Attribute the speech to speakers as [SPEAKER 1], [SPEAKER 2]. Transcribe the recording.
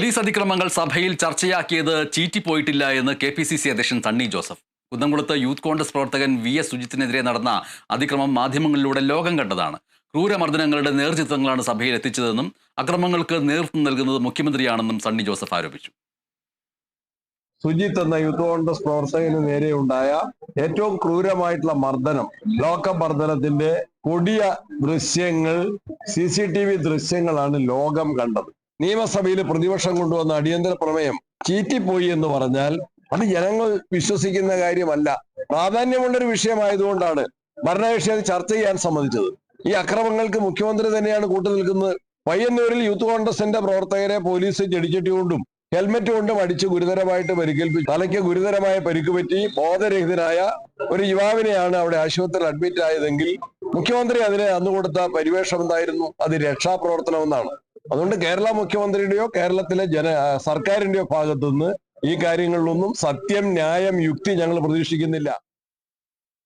[SPEAKER 1] Police അതിക്രമങ്ങൾ സഭയിൽ ചർച്ചയാക്കിയത് ചീറ്റിപ്പോയിട്ടില്ല എന്ന് കെ പി സി സി അധ്യക്ഷൻ സണ്ണി ജോസഫ്. കുന്നംകുളത്ത് യൂത്ത് കോൺഗ്രസ് പ്രവർത്തകൻ വി എസ് സുജിത്തിനെതിരെ നടന്ന അതിക്രമം മാധ്യമങ്ങളിലൂടെ ലോകം കണ്ടതാണ്. ക്രൂരമർദ്ദനങ്ങളുടെ നേർചിത്രങ്ങളാണ് സഭയിൽ എത്തിച്ചതെന്നും അക്രമങ്ങൾക്ക് നേതൃത്വം നൽകുന്നത് മുഖ്യമന്ത്രിയാണെന്നും സണ്ണി ജോസഫ് ആരോപിച്ചു.
[SPEAKER 2] സുജിത്ത് എന്ന യൂത്ത് കോൺഗ്രസ് പ്രവർത്തകന് നേരെയുണ്ടായ ഏറ്റവും ക്രൂരമായിട്ടുള്ള മർദ്ദനം ലോക മർദ്ദനത്തിന്റെ കൊടിയ ദൃശ്യങ്ങൾ സി സി ടി വി ദൃശ്യങ്ങളാണ് ലോകം കണ്ടത്. നിയമസഭയിൽ പ്രതിപക്ഷം കൊണ്ടുവന്ന അടിയന്തര പ്രമേയം ചീറ്റിപ്പോയി എന്ന് പറഞ്ഞാൽ അത് ജനങ്ങൾ വിശ്വസിക്കുന്ന കാര്യമല്ല. പ്രാധാന്യമുള്ളൊരു വിഷയമായതുകൊണ്ടാണ് ഭരണകക്ഷി അത് ചർച്ച ചെയ്യാൻ സമ്മതിച്ചത്. ഈ അക്രമങ്ങൾക്ക് മുഖ്യമന്ത്രി തന്നെയാണ് കൂട്ടുനിൽക്കുന്നത് പയ്യന്നൂരിൽ യൂത്ത് കോൺഗ്രസിന്റെ പ്രവർത്തകരെ പോലീസ് ചെടിച്ചട്ടി കൊണ്ടും ഹെൽമറ്റ് കൊണ്ടും അടിച്ച് ഗുരുതരമായിട്ട് പരിക്കേൽപ്പിച്ചു. തലയ്ക്ക് ഗുരുതരമായ പരിക്ക് പറ്റി ബോധരഹിതനായ ഒരു യുവാവിനെയാണ് അവിടെ ആശുപത്രിയിൽ അഡ്മിറ്റ് ആയതെങ്കിൽ മുഖ്യമന്ത്രി അതിനെ അന്ന് കൊടുത്ത പരിവേഷം എന്തായിരുന്നു? അത് രക്ഷാപ്രവർത്തനമെന്നാണ്. അതുകൊണ്ട് കേരള മുഖ്യമന്ത്രിയുടെയോ കേരളത്തിലെ ജന സർക്കാരിന്റെയോ ഭാഗത്തുനിന്ന് ഈ കാര്യങ്ങളിലൊന്നും സത്യം ന്യായം യുക്തി ഞങ്ങൾ പ്രതീക്ഷിക്കുന്നില്ല.